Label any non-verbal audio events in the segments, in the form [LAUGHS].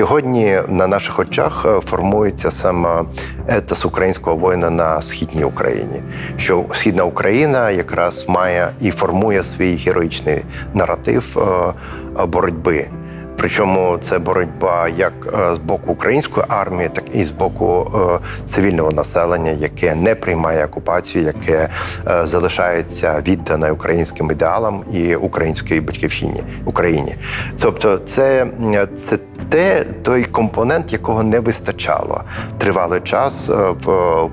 Сьогодні на наших очах е, формується саме етос українського воїна на східній Україні. Що східна Україна якраз має і формує свій героїчний наратив е, боротьби. Причому це боротьба як е, з боку української армії, так і з боку цивільного населення, яке не приймає окупацію, яке залишається віддане українським ідеалам і українській батьківщині Україні. Тобто, це, це те той компонент, якого не вистачало тривалий час е, в,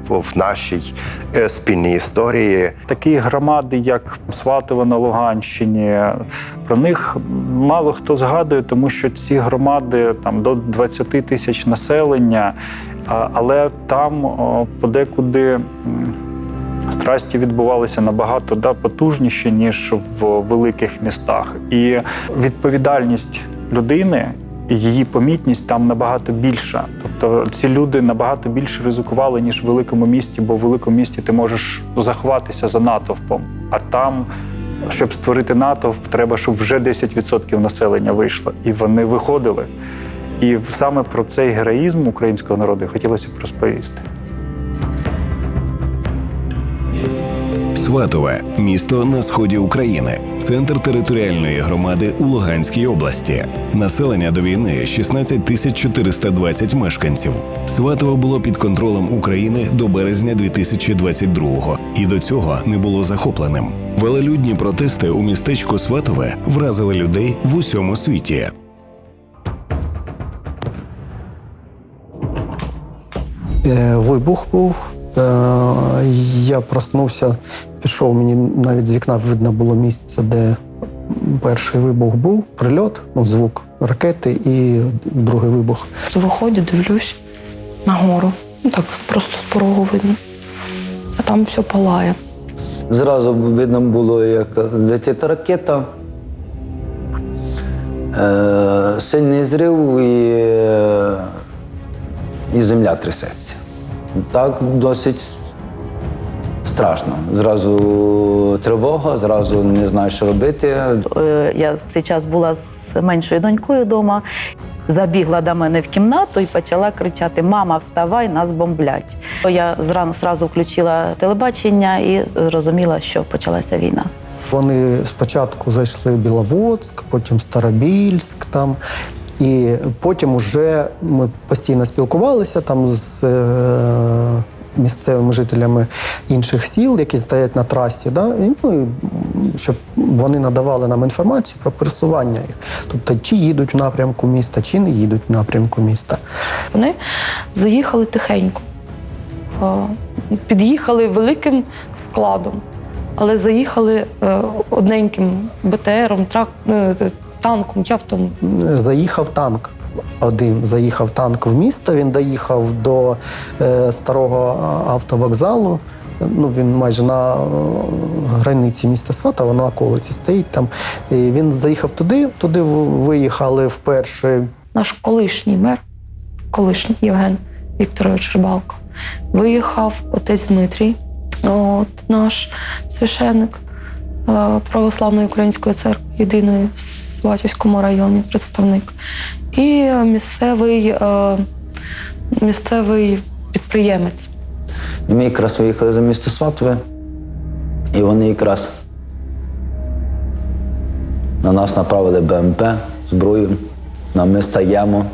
в, в нашій е, спільній історії. Такі громади, як Сватове на Луганщині, про них мало хто згадує, тому що ці громади там до 20 тисяч населення, але там подекуди. Страсті відбувалися набагато да, потужніші, ніж в великих містах. І відповідальність людини її помітність там набагато більша. Тобто ці люди набагато більше ризикували, ніж в великому місті, бо в великому місті ти можеш заховатися за натовпом. А там, щоб створити натовп, треба, щоб вже 10% населення вийшло. І вони виходили. І саме про цей героїзм українського народу хотілося б розповісти. Сватове місто на сході України, центр територіальної громади у Луганській області. Населення до війни 16 тисяч 420 мешканців. Сватове було під контролем України до березня 2022-го і до цього не було захопленим. Велелюдні протести у містечку Сватове вразили людей в усьому світі. Е, Вибух був. Е, Я проснувся, пішов, мені навіть з вікна видно було місце, де перший вибух був, прильот, ну, звук ракети і другий вибух. Виходжу, дивлюсь на гору. Ну так просто з порогу видно. А там все палає. Зразу видно було, як летить ракета, е, сильний зрив і, е, і земля трясеться. Так досить страшно. Зразу тривога, зразу не знаєш, що робити. Е, Я в цей час була з меншою донькою вдома. Забігла до мене в кімнату і почала кричати: Мама, вставай, нас бомблять. Я зрано зразу включила телебачення і зрозуміла, що почалася війна. Вони спочатку зайшли в Біловодськ, потім Старобільськ там. І потім уже ми постійно спілкувалися там з е, місцевими жителями інших сіл, які стоять на трасі, да? і, ну, щоб вони надавали нам інформацію про пересування їх. Тобто, чи їдуть в напрямку міста, чи не їдуть в напрямку міста. Вони заїхали тихенько, Е, під'їхали великим складом, але заїхали е, одненьким БТРом, трак, е, танком, явтом. Заїхав танк. Один заїхав танк в місто. Він доїхав до е, старого автовокзалу. Ну, він майже на е, границі міста Сватова, на околиці стоїть там. І він заїхав туди. Туди виїхали вперше Наш колишній мер, колишній Євген Вікторович Рибалко, виїхав отець Дмитрій, от, наш священник е, Православної української церкви єдиної в Сватівському районі, представник, і місцевий, е, місцевий підприємець. Ми якраз виїхали за місто Сватове, і вони якраз на нас направили БМП, зброю. На ми стаємо,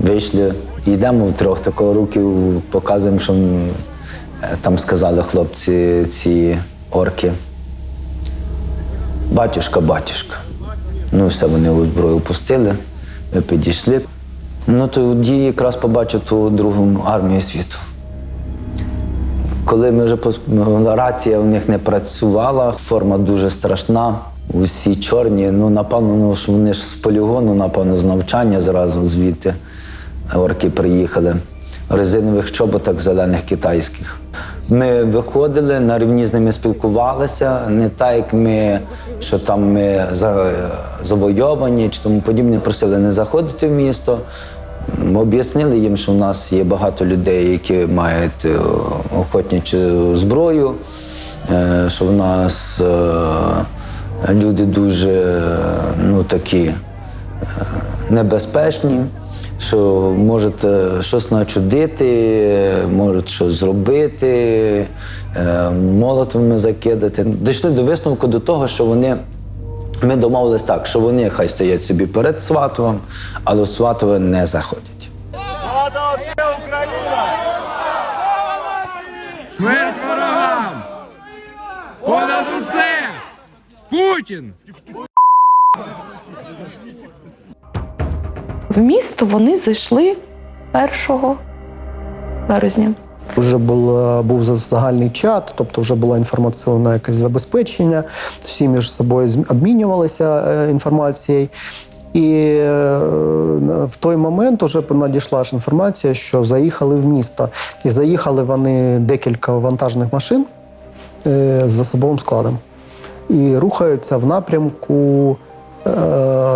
вийшли, йдемо втрьох, такого руків показуємо, що е, там сказали хлопці, ці орки. Батюшка, батюшка. Ну, все, вони зброю пустили, підійшли. Ну, тоді якраз побачив ту другу армію світу. Коли ми вже рація у них не працювала, форма дуже страшна, усі чорні. Ну, напевно, ну, що вони ж з полігону, напевно, з навчання зразу звідти орки приїхали. Резинових чоботах зелених китайських. Ми виходили, на рівні з ними спілкувалися, не так, як ми, що там ми за- завойовані чи тому подібне, просили не заходити в місто. Ми об'яснили їм, що в нас є багато людей, які мають е, охотничу зброю, е, що в нас е, люди дуже ну, такі небезпечні, що можуть е, щось начудити, можуть щось зробити, е, молотовими закидати. Дійшли до висновку до того, що вони. Ми домовились так, що вони хай стоять собі перед Сватовим, але Сватове не заходять. Смерть ворогам! Понад усе! Путін! В місто вони зайшли 1 березня. Вже було, був загальний чат, тобто вже було інформаційне якесь забезпечення, всі між собою обмінювалися е, інформацією. І е, в той момент вже надійшла ж інформація, що заїхали в місто. І заїхали вони декілька вантажних машин е, з особовим складом. І рухаються в напрямку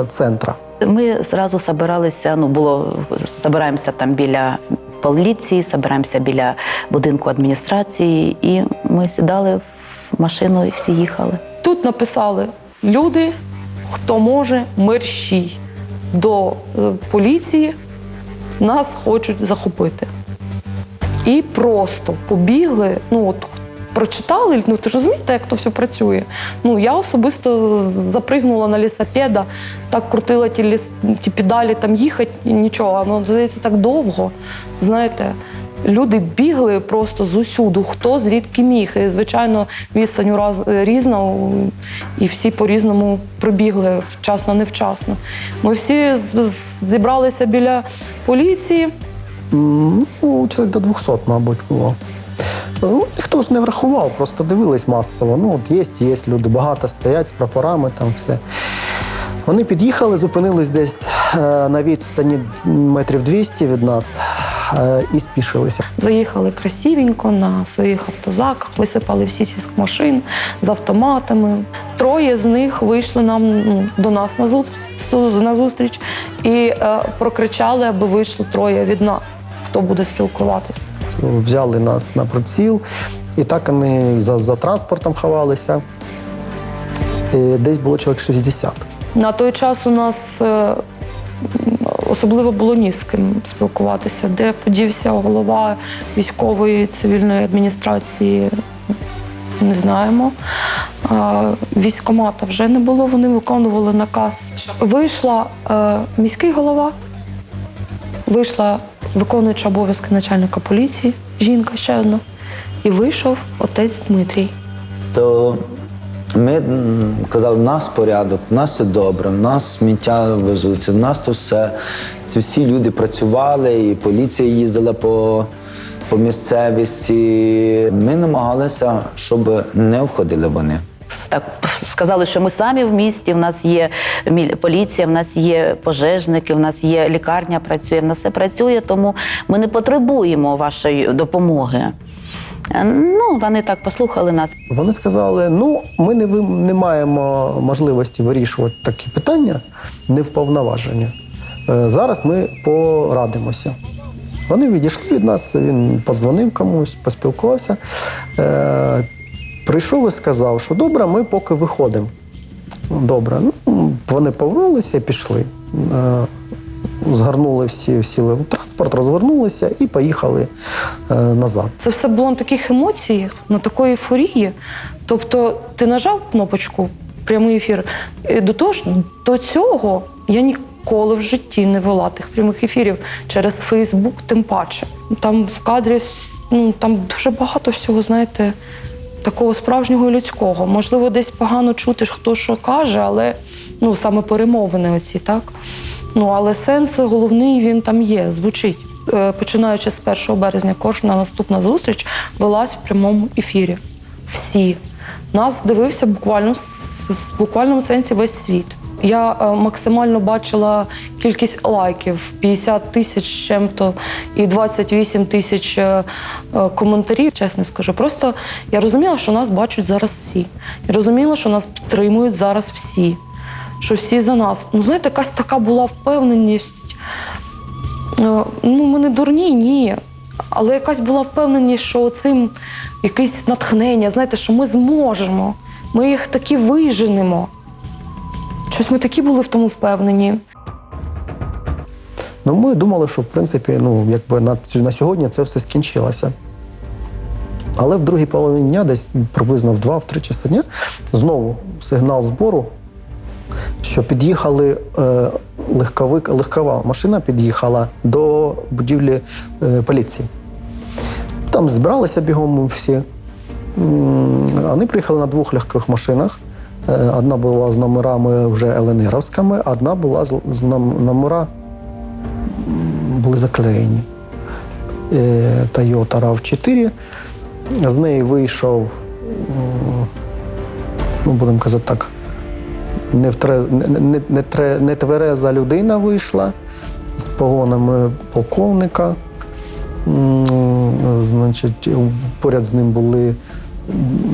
центра. Ми зразу собиралися, ну було збираємося там біля поліції, збираємося біля будинку адміністрації, і ми сідали в машину і всі їхали. Тут написали люди, хто може, мерщій до е, поліції, нас хочуть захопити. І просто побігли. Ну от прочитали, ну ти ж розумієте, як то все працює. Ну я особисто запригнула на лісопеда, так крутила ті, ліс, ті педалі, там їхати нічого. Ну здається, так довго. Знаєте, люди бігли просто з усюду, хто звідки міг. І, звичайно, відстань раз різна, і всі по-різному прибігли вчасно, невчасно. Ми всі зібралися біля поліції. Ну, чоловік до 200, мабуть, було. Ну, ніхто ж не врахував, просто дивились масово. Ну, от є, є люди, багато стоять з прапорами, там все. Вони під'їхали, зупинились десь е, на відстані метрів 200 від нас е, і спішилися. Заїхали красивенько на своїх автозаках, висипали всі ці машин з автоматами. Троє з них вийшли нам ну, до нас на зустріч, на зустріч і е, прокричали, аби вийшло троє від нас, хто буде спілкуватися. Взяли нас на приціл, і так вони за, за транспортом ховалися. І десь було чоловік 60. На той час у нас е, особливо було ні з ким спілкуватися, де подівся голова військової цивільної адміністрації. Не знаємо. Військомата вже не було, вони виконували наказ. Вийшла е, міський голова, вийшла виконуюча обов'язки начальника поліції, жінка ще одна, і вийшов отець Дмитрій. То ми казали, у нас порядок, у нас все добре, у нас сміття везуться, у нас то все. Ці всі люди працювали, і поліція їздила по, по місцевості. Ми намагалися, щоб не входили вони. Так сказали, що ми самі в місті. В нас є поліція, в нас є пожежники, в нас є лікарня, працює, в нас все працює, тому ми не потребуємо вашої допомоги. Е, Ну, вони так послухали нас. Вони сказали: ну, ми не, ви- не маємо можливості вирішувати такі питання, не вповноваження. Е, Зараз ми порадимося. Вони відійшли від нас, він подзвонив комусь, поспілкувався. Прийшов і сказав, що добре, ми поки виходимо. Добре. Ну, вони повернулися пішли. Е, згарнули всі, сіли в транспорт, розвернулися і поїхали е, назад. Це все було на таких емоціях, на такої ейфорії. Тобто, ти нажав кнопочку прямий ефір. До того ж, до цього я ніколи в житті не вела тих прямих ефірів через Фейсбук, тим паче. Там в кадрі ну, там дуже багато всього, знаєте, такого справжнього людського. Можливо, десь погано чути, хто що каже, але ну, саме перемовини оці, так? Ну, але сенс головний він там є, звучить. Е, Починаючи з 1 березня, кожна наступна зустріч велась в прямому ефірі. Всі. Нас дивився буквально в буквальному сенсі весь світ. Я е, максимально бачила кількість лайків 50 тисяч чим-то і 28 тисяч е, е, коментарів, чесно скажу. Просто я розуміла, що нас бачать зараз всі. Я розуміла, що нас підтримують зараз всі що всі за нас. Ну, знаєте, якась така була впевненість. Ну, ми не дурні, ні. Але якась була впевненість, що цим якесь натхнення, знаєте, що ми зможемо, ми їх таки виженемо. Щось ми такі були в тому впевнені. Ну, ми думали, що в принципі, ну, якби на, на сьогодні це все скінчилося. Але в другій половині дня, десь приблизно в 2-3 часа дня, знову сигнал збору, що під'їхали е, легковик, легкова машина під'їхала до будівлі е, поліції. Там збиралися бігом всі. Вони приїхали на двох легких машинах. Е, Одна була з номерами вже ЛНРовськими, одна була з, номера були заклеєні. Е, Toyota RAV4. З неї вийшов, ну, будемо казати так, не, втре, не, не, не, не твереза людина вийшла з погонами полковника. Значить, поряд з ним були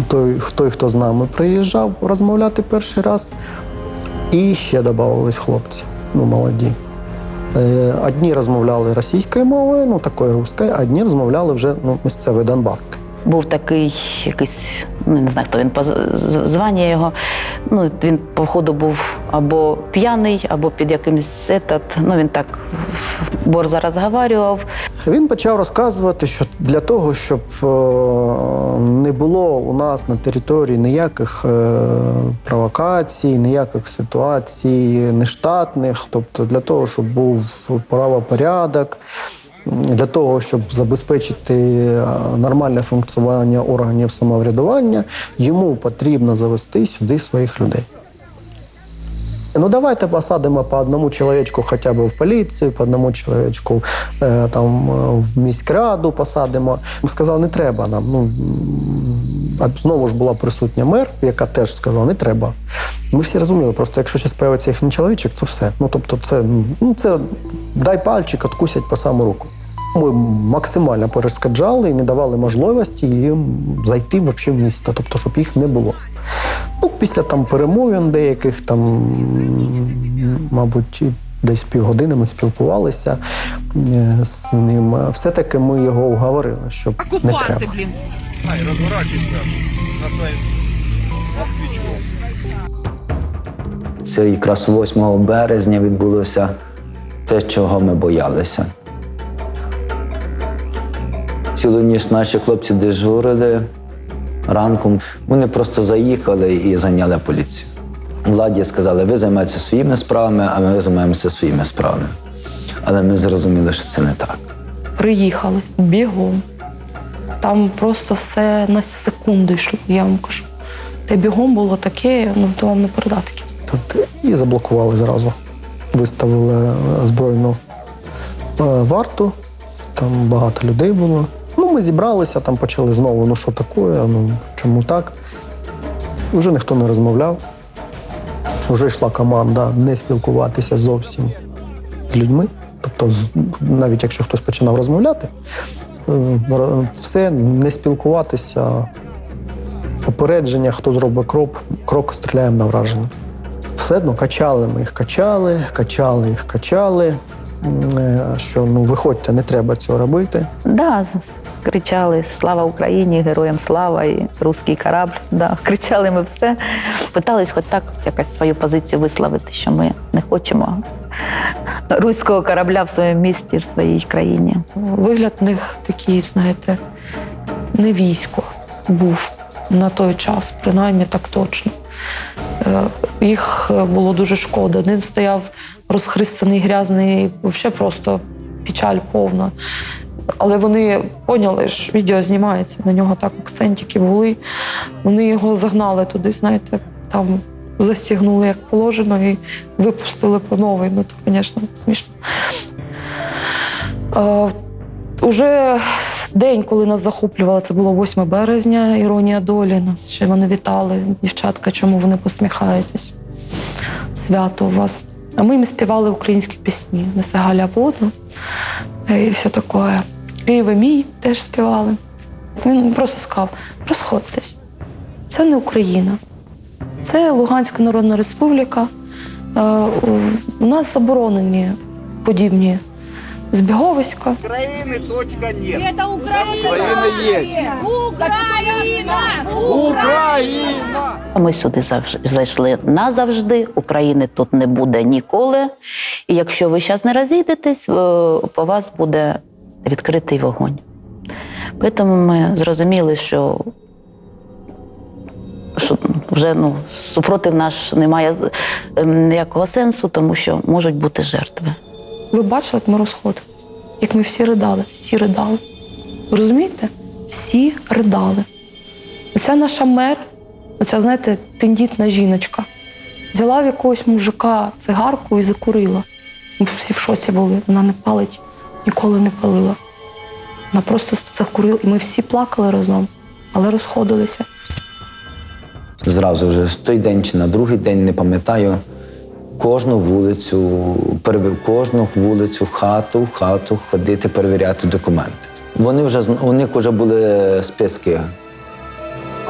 той, той, хто з нами приїжджав розмовляти перший раз. І ще додавались хлопці, ну, молоді. Е, Одні розмовляли російською мовою, ну такою руською, а одні розмовляли вже ну, місцевою донбаською. Був такий якийсь, ну не знаю, хто він по звання його. Ну він походу був або п'яний, або під якимось етат. Ну він так борзо розговарював. Він почав розказувати, що для того, щоб е, не було у нас на території ніяких е, провокацій, ніяких ситуацій нештатних, тобто для того, щоб був правопорядок, для того, щоб забезпечити е, нормальне функціонування органів самоврядування, йому потрібно завести сюди своїх людей. Ну давайте посадимо по одному чоловічку хоча б в поліцію, по одному чоловічку е, там е, в міськраду посадимо. Сказав, не треба нам. Ну а знову ж була присутня мер, яка теж сказала, не треба. Ми всі розуміли, просто якщо ще з'явиться їхній чоловічок, це все. Ну тобто, це ну це дай пальчик, откусять по саму руку. Ми максимально перешкоджали і не давали можливості їм зайти в місто, тобто, щоб їх не було. Після там перемовин деяких, там, мабуть, десь півгодини ми спілкувалися е, з ним. Все-таки ми його уговорили, щоб не треба. Це якраз 8 березня відбулося те, чого ми боялися. Цілу ніч наші хлопці дежурили ранком. Вони просто заїхали і зайняли поліцію. Владі сказали, ви займаєтеся своїми справами, а ми займаємося своїми справами. Але ми зрозуміли, що це не так. Приїхали бігом. Там просто все на секунду йшло, я вам кажу. Те бігом було таке, ну то вам не передати. Тут і заблокували зразу. Виставили е, збройну е, варту, там багато людей було. Ми зібралися, там почали знову, ну що таке, ну чому так? Вже ніхто не розмовляв. Вже йшла команда не спілкуватися зовсім з людьми. Тобто, навіть якщо хтось починав розмовляти, е, все не спілкуватися, попередження, хто зробить крок, крок стріляємо на враження. Все одно качали ми їх, качали, качали їх, качали. Е, Що ну виходьте, не треба цього робити. Да, кричали Слава Україні, героям слава і русський корабль. Да, [LAUGHS] кричали ми все. Питались хоч так якась свою позицію висловити, що ми не хочемо руського корабля в своєму місті, в своїй країні. Вигляд в них такий, знаєте, не військо був на той час, принаймні так точно. Е, Їх було дуже шкода. Один стояв розхристаний, грязний, взагалі просто печаль повна. Але вони поняли, що відео знімається, на нього так акцентики були. Вони його загнали туди, знаєте, там застігнули як положено і випустили по новій. Ну, то, звісно, смішно. Е, Уже в день, коли нас захоплювали, це було 8 березня, іронія долі. Нас ще вони вітали. Дівчатка, чому ви не посміхаєтесь? Свято у вас. А ми їм співали українські пісні. Несе Галя воду і все таке. Києве мій теж співали. Він просто сказав: розходьтесь. Це не Україна, це Луганська Народна Республіка. Е, У нас заборонені подібні Збіговиська. Это Украина! Украина есть! Украина! Ми сюди зайшли назавжди. України тут не буде ніколи. І якщо ви зараз не розійдетесь, по вас буде відкритий вогонь. Тому ми зрозуміли, що, що вже ну, супротив наш немає ем, ніякого сенсу, тому що можуть бути жертви. Ви бачили, як ми розходилися? Як ми всі ридали, всі ридали. Розумієте? Всі ридали. Оця наша мер, оця, знаєте, тендітна жіночка, взяла в якогось мужика цигарку і закурила. Ми всі в шоці були. Вона не палить, ніколи не палила. Вона просто закурила, і ми всі плакали разом, але розходилися. Зразу ж той день чи на другий день не пам'ятаю. Кожну вулицю, перебив кожну вулицю, хату, в хату ходити, перевіряти документи. Вони вже у них вже були списки,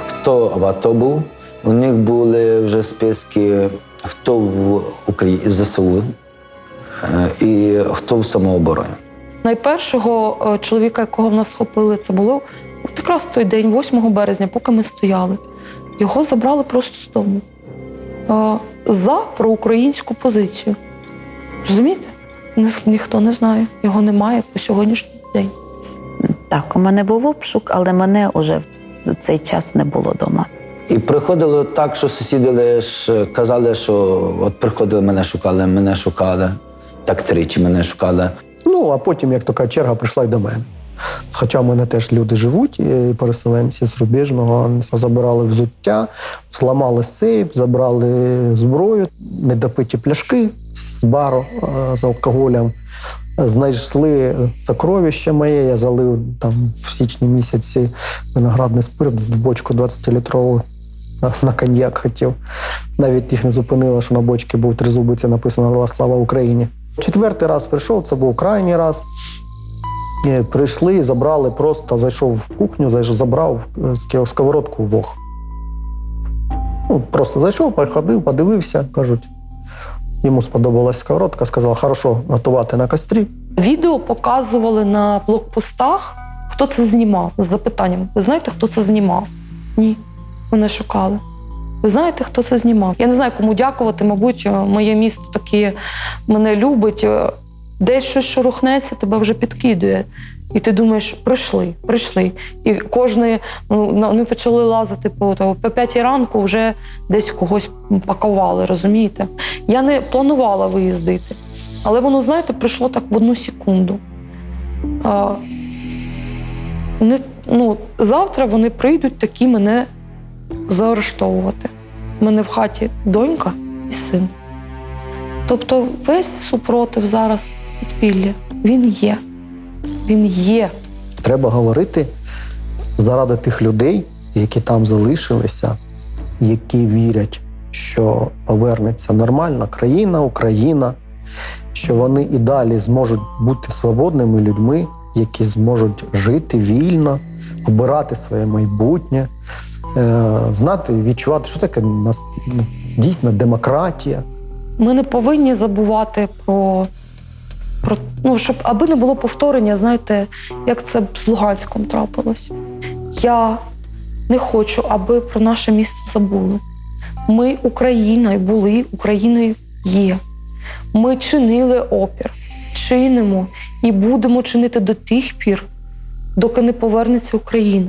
хто в АТО був, у них були вже списки, хто в Україні ЗСУ е, і хто в самообороні. Найпершого е, чоловіка, якого в нас схопили, це було якраз той день, 8 березня, поки ми стояли. Його забрали просто з дому за проукраїнську позицію. Розумієте? Ніхто не знає, його немає по сьогоднішній день. Так, у мене був обшук, але мене вже в цей час не було вдома. І приходило так, що сусіди лише казали, що от приходили, мене шукали, мене шукали. Так тричі мене шукали. Ну, а потім, як така черга, прийшла й до мене. Хоча в мене теж люди живуть, і переселенці з рубіжного забирали взуття, зламали сейф, забрали зброю, недопиті пляшки з бару е, з алкоголем. Знайшли сокровище моє, я залив там в січні місяці виноградний спирт в бочку 20-літрову на, коньяк хотів. Навіть їх не зупинило, що на бочці був тризубиця написано «Гла слава Україні. Четвертий раз прийшов, це був крайній раз. Е, Прийшли, забрали, просто зайшов в кухню, забрав е, сковородку вог. Ну, просто зайшов, приходив, подивився, кажуть. Йому сподобалась сковородка, сказав, хорошо, готувати на кострі. Відео показували на блокпостах, хто це знімав з запитанням: ви знаєте, хто це знімав? Ні. Мене шукали. Ви знаєте, хто це знімав? Я не знаю, кому дякувати. Мабуть, е, моє місто таке мене любить. Десь щось шорохнеться, тебе вже підкидує. І ти думаєш, прийшли, прийшли. І кожної, ну, вони почали лазити по, то, по п'ятій ранку, вже десь когось пакували, розумієте? Я не планувала виїздити. Але воно, знаєте, прийшло так в одну секунду. А, вони, ну, завтра вони прийдуть такі мене заарештовувати. У мене в хаті донька і син. Тобто весь супротив зараз в підпіллі, він є. Він є. Треба говорити заради тих людей, які там залишилися, які вірять, що повернеться нормальна країна, Україна, що вони і далі зможуть бути свободними людьми, які зможуть жити вільно, обирати своє майбутнє, е, знати, відчувати, що таке дійсна демократія. Ми не повинні забувати про, про ну, щоб аби не було повторення, знаєте, як це з Луганськом трапилось. Я не хочу, аби про наше місто забули. Ми Україна і були, Україною є. Ми чинили опір, чинимо і будемо чинити до тих пір, доки не повернеться Україна.